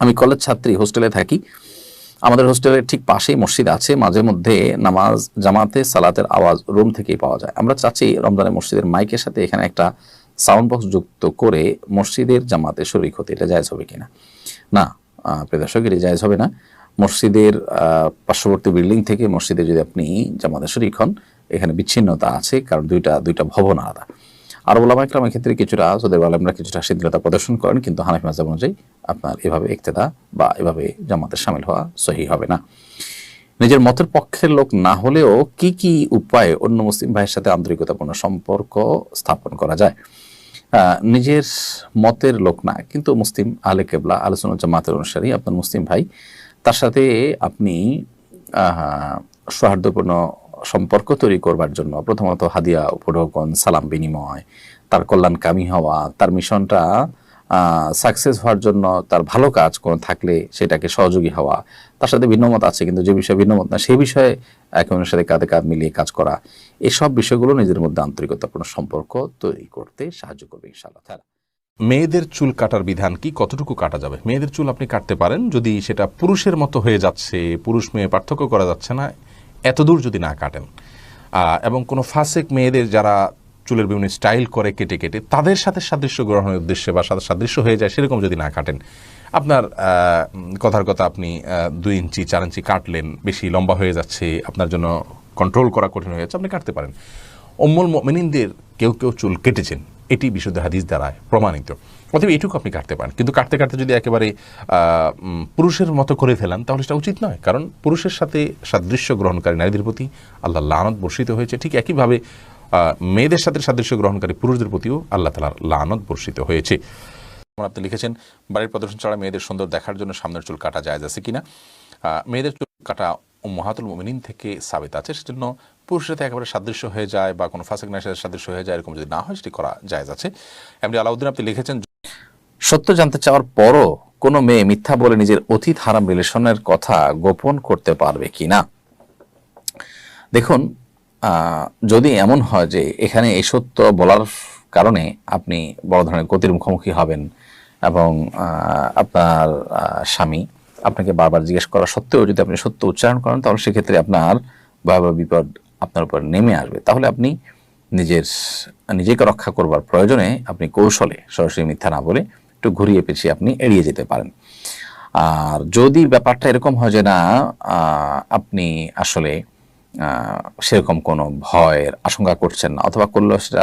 আমি কলেজ ছাত্রী হোস্টেলে থাকি। আমাদের হোস্টেলের ঠিক পাশেই মসজিদ আছে মাঝে মধ্যে নামাজ জামাতে সালাতের আওয়াজ রুম থেকেই পাওয়া যায়। আমরা চাচ্ছি রমজানের মসজিদের মাইকের সাথে এখানে একটা সাউন্ড বক্স যুক্ত করে মসজিদের জামাতে শরিক হতে এটা জায়জ হবে কিনা? না আহ, প্রিয় দর্শক এটি জায়জ হবে না। মসজিদের পার্শ্ববর্তী বিল্ডিং থেকে মসজিদে যদি আপনি জামাতে শরিক হন এখানে বিচ্ছিন্নতা আছে কারণ দুইটা দুইটা ভবন আলাদা। আর ওলামা ইকরামের ক্ষেত্রে কিছুটা সৌদি আলমরা কিছুটা শিথিলতা প্রদর্শন করেন, কিন্তু হানাফি মাজাব অনুযায়ী আপনার এভাবে ইক্তেদা বা এভাবে জামাতে সামিল হওয়া সহি হবে না। নিজের মতের পক্ষের লোক না হলেও কি কি উপায়ে অন্য মুসলিম ভাইয়ের সাথে আন্তরিকতাপূর্ণ সম্পর্ক স্থাপন করা যায়? নিজের মতের লোক না, কিন্তু মুসলিম আলে কেবলা আলোচনা জামাতের অনুসারী আপনার মুসলিম ভাই, তার সাথে আপনি সৌহার্দ্যপূর্ণ সম্পর্ক তৈরি করবার জন্য প্রথমত হাদিয়া, উপঢৌকন, সালাম বিনিময়, তার কল্যাণকামী হওয়া, তার মিশনটা সাকসেস হওয়ার জন্য তার ভালো কাজ কোনো থাকলে সেটাকে সহযোগী হওয়া। তার সাথে ভিন্নমত আছে, কিন্তু যে বিষয়ে ভিন্নমত না সেই বিষয়ে একে অন্যের সাথে কাঁধে কাঁধ মিলিয়ে কাজ করা, এসব বিষয়গুলো নিজের মধ্যে আন্তরিকতাপূর্ণ সম্পর্ক তৈরি করতে সাহায্য করবে ইনশাআল্লাহ তাআলা। মেয়েদের চুল কাটার বিধান কি? কতটুকু কাটা যাবে? মেয়েদের চুল আপনি কাটতে পারেন, যদি সেটা পুরুষের মতো হয়ে যাচ্ছে, পুরুষ মেয়ে পার্থক্য করা যাচ্ছে না এতদূর যদি না কাটেন এবং কোনো ফাসেক মেয়েদের যারা চুলের বিভিন্ন স্টাইল করে কেটে কেটে তাদের সাথে সাদৃশ্য গ্রহণের উদ্দেশ্যে বা সাথে সাদৃশ্য হয়ে যায়, সেরকম যদি না কাটেন, আপনার কথার কথা আপনি দুই ইঞ্চি, চার ইঞ্চি কাটলেন, বেশি লম্বা হয়ে যাচ্ছে, আপনার জন্য কন্ট্রোল করা কঠিন হয়ে যাচ্ছে, আপনি কাটতে পারেন। অম্মল মেনিনদের কেউ কেউ চুল কেটেছেন। এটি বিশুদ্ধ হাদিস দ্বারায় প্রমাণিত। অতএব এটুকু আপনি কাটতে পারেন। কিন্তু কাটতে কাটতে যদি একেবারে পুরুষের মতো করে ফেলেন, তাহলে সেটা উচিত নয়। কারণ পুরুষের সাথে সাদৃশ্য গ্রহণকারী নারীদের প্রতি আল্লাহ লানত বর্ষিত হয়েছে। ঠিক একইভাবে মেয়েদের সাথে সাদৃশ্য গ্রহণকারী পুরুষদের প্রতিও আল্লাহ তালার লানত বর্ষিত হয়েছে। আপনি লিখেছেন, বাড়ির প্রদর্শন ছাড়া মেয়েদের সুন্দর দেখার জন্য সামনের চুল কাটা যায় আছে কিনা? মেয়েদের চুল কাটা মহাতুল মোমিনিন থেকে সাবেত আছে। সেজন্য পুরুষের সাথে একেবারে সাদৃশ্য হয়ে যায় বা কোনো ফাসেক নারীর সাথে সাদৃশ্য হয়ে যায়, এরকম যদি না হয়, সেটি করা যায় আছে। এমনি আলাউদ্দিন আপনি লিখেছেন, সত্য জানতে চাওয়ার পরও কোনো মেয়ে মিথ্যা বলে নিজের অতীত হারাম রিলেশনের কথা গোপন করতে পারবে কি না দেখুন যদি এমন হয় যে এখানে এই সত্য বলার কারণে আপনি বড় ধরনের গতির মুখোমুখি হবেন এবং আপনার স্বামী আপনাকে বারবার জিজ্ঞেস করা সত্ত্বেও যদি আপনি সত্য উচ্চারণ করেন, তাহলে সেক্ষেত্রে আপনার ভয়াবহ বিপদ আপনার উপর নেমে আসবে। তাহলে আপনি নিজের, নিজেকে রক্ষা করবার প্রয়োজনে আপনি কৌশলে, সরাসরি মিথ্যা না বলে একটু ঘুরিয়ে পেছিয়ে আপনি এড়িয়ে যেতে পারেন। আর যদি ব্যাপারটা এরকম হয় যে না আপনি আসলে সেরকম কোনো ভয়ের আশঙ্কা করছেন না, অথবা করলেও সেটা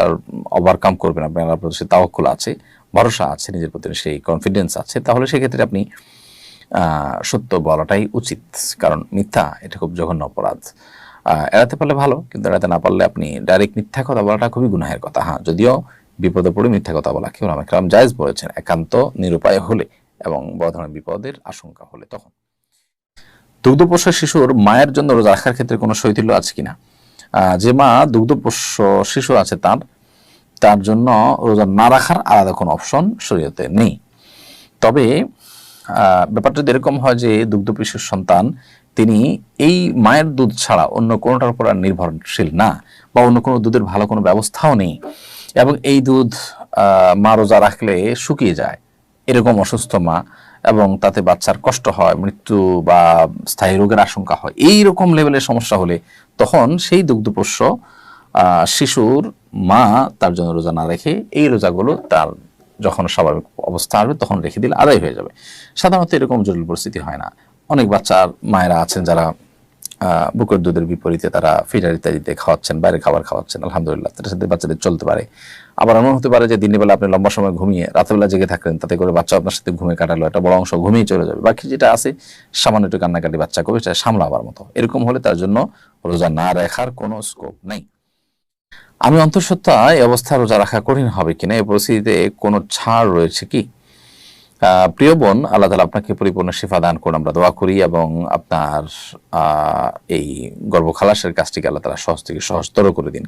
ওভারকাম করবেন আপনার প্রতি সে তাওয়াক্কুল আছে, ভরসা আছে, নিজের প্রতি সেই কনফিডেন্স আছে, তাহলে সেক্ষেত্রে আপনি সত্য বলাটাই উচিত। কারণ মিথ্যা, এটা খুব জঘন্য অপরাধ। এড়াতে পারলে ভালো, কিন্তু এড়াতে না পারলে আপনি ডাইরেক্ট মিথ্যা কথা বলাটা খুবই গুনাহের কথা হ্যাঁ। যদিও বিপদে পড়ে মিথ্যা কথা বলা, কেউ আমাকে জায়েজ বলেছেন, একান্ত নিরুপায় হলে এবং বড় ধরনের বিপদের আশঙ্কা হলে তখন। দুগ্ধপোষ্য শিশুর মায়ের জন্য রোজা রাখার ক্ষেত্রে কোনো শৈথিল্য আছে কিনা? যে মা দুগ্ধপোষ্য শিশু আছে তার তার জন্য রোজা না রাখার আলাদা কোনো অপশন শরীয়তে নেই। তবে ব্যাপারটা যদি এরকম হয় যে দুগ্ধপিশুর সন্তান তিনি এই মায়ের দুধ ছাড়া অন্য কোনোটার উপর আর নির্ভরশীল না বা অন্য কোনো দুধের ভালো কোনো ব্যবস্থাও নেই এবং এই দুধ মা রোজা রাখলে শুকিয়ে যায়। এরকম অসুস্থ মা এবং তাতে বাচ্চার কষ্ট হয়, মৃত্যু বা স্থায়ী রোগের আশঙ্কা হয়। এই রকম লেভেলের সমস্যা হলে তখন সেই দুগ্ধপোষ্য শিশুর মা তার জন্য রোজা না রেখে এই রোজাগুলো তার যখন স্বাভাবিক অবস্থা আসবে তখন রেখে দিলে আদায় হয়ে যাবে। সাধারণত এরকম জটিল পরিস্থিতি হয় না। অনেক বাচ্চার মায়েরা আছেন যারা বুকের দুধের বিপরীতে তারা ফিডার ইত্যাদিতে খাওয়াচ্ছেন, বাইরে খাবার খাওয়াচ্ছেন, আলহামদুলিল্লাহ তার সাথে বাচ্চাদের চলতে পারে। আবার এমন হতে পারে যে দিনের বেলা আপনি লম্বা সময় ঘুমিয়ে রাতের জেগে থাকলেন, তাতে করে বাচ্চা আপনার সাথে ঘুমিয়ে কাটালো, একটা বড় অংশ ঘুমিয়ে চলে যাবে। বাকি যেটা আছে, সামান্য একটু কান্নাকাটি বাচ্চা করবে, সেটা সামলাবার মতো। এরকম হলে তার জন্য রোজা না রাখার কোনো স্কোপ নেই। আমি অন্তঃসত্ত্বা এই অবস্থা রোজা রাখা কঠিন হবে কিনা, এই পরিস্থিতিতে কোনো ছাড় রয়েছে কি? প্রিয় বোন, আল্লাহ তালা আপনাকে পরিপূর্ণ শিফা দান করুন। আমরা দোয়া করি এবং আপনার এই গর্ভখালাসের কাজটিকে আল্লাহ তালা সহজ থেকে সহজতর করে দিন।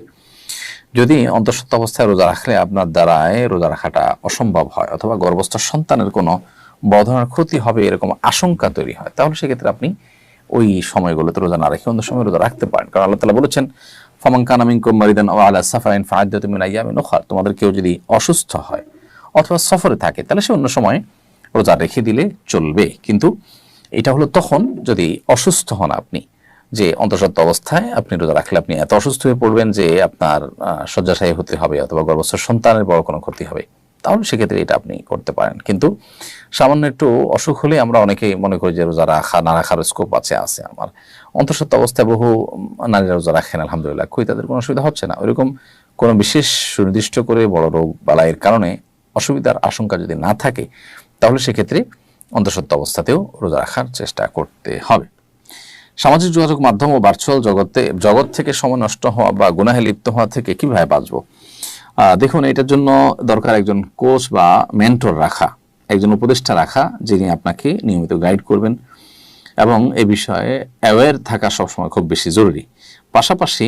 যদি অন্তঃসত্ত্ব অবস্থায় রোজা রাখলে আপনার দ্বারায় রোজা রাখাটা অসম্ভব হয় অথবা গর্ভস্থ সন্তানের কোনো বড় ক্ষতি হবে এরকম আশঙ্কা তৈরি হয়, তাহলে সেক্ষেত্রে আপনি ওই সময়গুলোতে রোজা না রেখে অন্য সময় রোজা রাখতে পারেন। কারণ আল্লাহ তালা বলেছেন ফমাঙ্কান আমিনকুম মারিদান ও আলা সাফাইন ফাহাদ্দাতুমিন আইয়ামিন উখার। তোমাদের কেউ যদি অসুস্থ হয় অথবা সফরে থাকে, তাহলে সে অন্য সময় রোজা রেখে দিলে চলবে। কিন্তু এটা হলো তখন যদি অসুস্থ হন আপনি, যে অন্তঃসত্ত্ব অবস্থায় আপনি রোজা রাখলে আপনি এত অসুস্থ হয়ে পড়বেন যে আপনার শয্যাশায়ী হতে হবে অথবা গর্ভস্থ সন্তানের বড় কোনো ক্ষতি হবে, তাহলে সেক্ষেত্রে এটা আপনি করতে পারেন। কিন্তু সামান্য একটু অসুখ হলে আমরা অনেকেই মনে করি যে রোজা রাখা, না রাখার স্কোপ আছে আছে আমার। অন্তঃসত্ত্ব অবস্থায় বহু নারীরা রোজা রাখেন, আলহামদুলিল্লাহ। কই তাদের কোনো অসুবিধা হচ্ছে না। ওইরকম কোনো বিশেষ সুনির্দিষ্ট করে বড় রোগ, বালাইয়ের কারণে অসুবিধার আশঙ্কা যদি না থাকে তাহলে সেক্ষেত্রে অন্তঃসত্ত্ব অবস্থাতেও রোজা রাখার চেষ্টা করতে হবে। সামাজিক যোগাযোগ মাধ্যম ও ভার্চুয়াল জগতে, জগৎ থেকে সময় নষ্ট হওয়া বা গুনাহে লিপ্ত হওয়া থেকে কীভাবে বাঁচবো? দেখুন, এটার জন্য দরকার একজন কোচ বা মেন্টর রাখা, একজন উপদেষ্টা রাখা, যিনি আপনাকে নিয়মিত গাইড করবেন এবং এ বিষয়ে অ্যাওয়্যার থাকা সবসময় খুব বেশি জরুরি। পাশাপাশি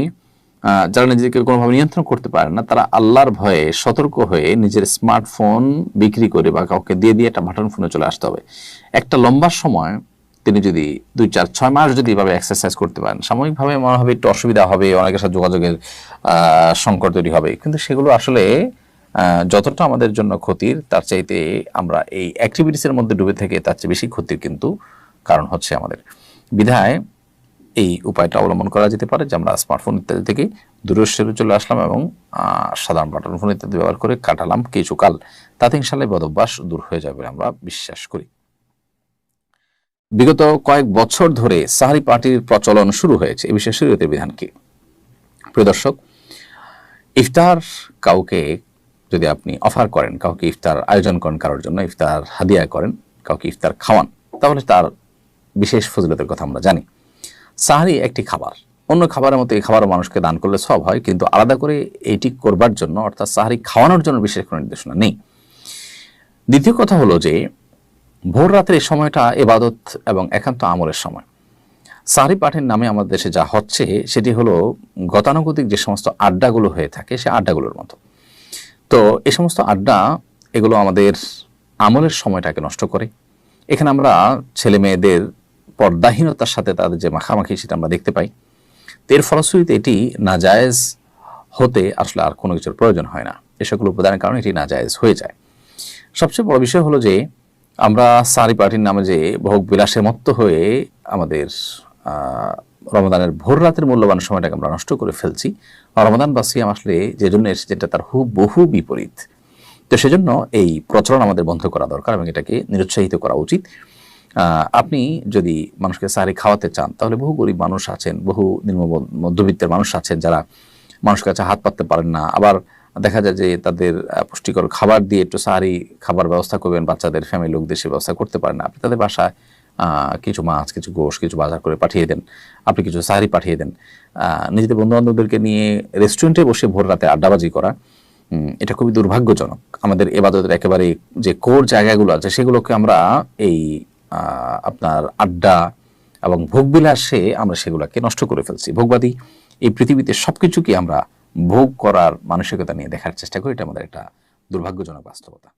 যারা নিজেকে কোনোভাবে নিয়ন্ত্রণ করতে পারেন না, তারা আল্লাহর ভয়ে সতর্ক হয়ে নিজের স্মার্টফোন বিক্রি করে বা কাউকে দিয়ে দিয়ে একটা বাটন ফোনে চলে আসতে হবে। একটা লম্বা সময় তিনি যদি দুই চার ছয় মাস যদি এভাবে এক্সারসাইজ করতে পারেন, সাময়িকভাবে মনে হবে একটু অসুবিধা হবে, অনেকের সাথে যোগাযোগের সংকট তৈরি হবে। কিন্তু সেগুলো আসলে যতটা আমাদের জন্য ক্ষতির, তার চাইতে আমরা এই অ্যাক্টিভিটিসের মধ্যে ডুবে থেকে তার চেয়ে বেশি ক্ষতির কিন্তু কারণ হচ্ছে আমাদের। বিধায় এই উপায়টা অবলম্বন করা যেতে পারে, যে আমরা স্মার্টফোন ইত্যাদি থেকে দূরে চলে আসলাম এবং সাধারণ বাটন ফোন ইত্যাদি ব্যবহার করে কাটালাম কিছুকাল। তাতে ইনশাল্লাহ বদভ্যাস দূর হয়ে যাবে আমরা বিশ্বাস করি। বিগত কয়েক বছর ধরে সাহারি পার্টির প্রচলন শুরু হয়েছে। এ বিষয়ে শরীয়তের বিধান কি? প্রিয় দর্শক, ইফতার কাউকে যদি আপনি অফার করেন, কাউকে ইফতার আয়োজন করেন কারোর জন্য, ইফতার হাদিয়া করেন, কাউকে ইফতার খাওয়ান, তাহলে তার বিশেষ ফজিলতের কথা আমরা জানি। সাহারি একটি খাবার। অন্য খাবারের মতো এই খাবারও মানুষকে দান করলে সব হয়, কিন্তু আলাদা করে এইটি করবার জন্য অর্থাৎ সাহারি খাওয়ানোর জন্য বিশেষ কোনো নির্দেশনা নেই। দ্বিতীয় কথা হলো যে, ভোর রাতের এই সময়টা এবাদত এবং একান্ত আমলের সময়। সাহারি পাঠের নামে আমাদের দেশে যা হচ্ছে, সেটি হলো গতানুগতিক যে সমস্ত আড্ডাগুলো হয়ে থাকে, সে আড্ডাগুলোর মতো। তো এই সমস্ত আড্ডা, এগুলো আমাদের আমলের সময়টাকে নষ্ট করে। এখানে আমরা ছেলে মেয়েদের পর্দাহীনতার সাথে তাদের যে মাখামাখি সেটা আমরা দেখতে পাই। এর ফলশ্রুতিতে এটি নাজায়েজ হতে আসলে আর কোনো কিছুর প্রয়োজন হয় না। এ সকল উপাদানের কারণে এটি নাজায়েজ হয়ে যায়। সবচেয়ে বড় বিষয় হলো যে, আমরা সারি পার্টির নামে যে ভোগ বিলাসে মত্ত হয়ে আমাদের রমাদানের ভোর রাতের মূল্যবান সময়টাকে আমরা নষ্ট করে ফেলছি। রমাদান বা আসলে যে জন্য এসেছে, যেটা তার হু বহু বিপরীত। তো সেজন্য এই প্রচলন আমাদের বন্ধ করা দরকার এবং এটাকে নিরুৎসাহিত করা উচিত। আপনি যদি মানুষকে সারি খাওয়াতে চান, তাহলে বহু গরিব মানুষ আছেন, বহু নিম্ন মধ্যবিত্তের মানুষ আছেন যারা মানুষের কাছে হাত পাততে পারেন না। আবার দেখা যায় যে তাদের পুষ্টিকর খাবার দিয়ে একটু সাহারি খাবার ব্যবস্থা করবেন, বাচ্চাদের ফ্যামিলি লোকদের সে ব্যবস্থা করতে পারেন না। আপনি তাদের বাসায় কিছু মাছ, কিছু গোশ, কিছু বাজার করে পাঠিয়ে দেন। আপনি কিছু সাহারি পাঠিয়ে দেন। নিজেদের বন্ধু বান্ধবদেরকে নিয়ে রেস্টুরেন্টে বসে ভোর রাতে আড্ডাবাজি করা এটা খুবই দুর্ভাগ্যজনক। আমাদের এবাদতের একেবারে যে কোর জায়গাগুলো আছে, সেগুলোকে আমরা এই আপনার আড্ডা এবং ভোগবিলাসে আমরা সেগুলোকে নষ্ট করে ফেলছি। ভোগবাদী এই পৃথিবীতে সব কিছুকে আমরা ভোগ করার মানসিকতা নিয়ে দেখার চেষ্টা করি, এটা আমাদের একটা দুর্ভাগ্যজনক বাস্তবতা।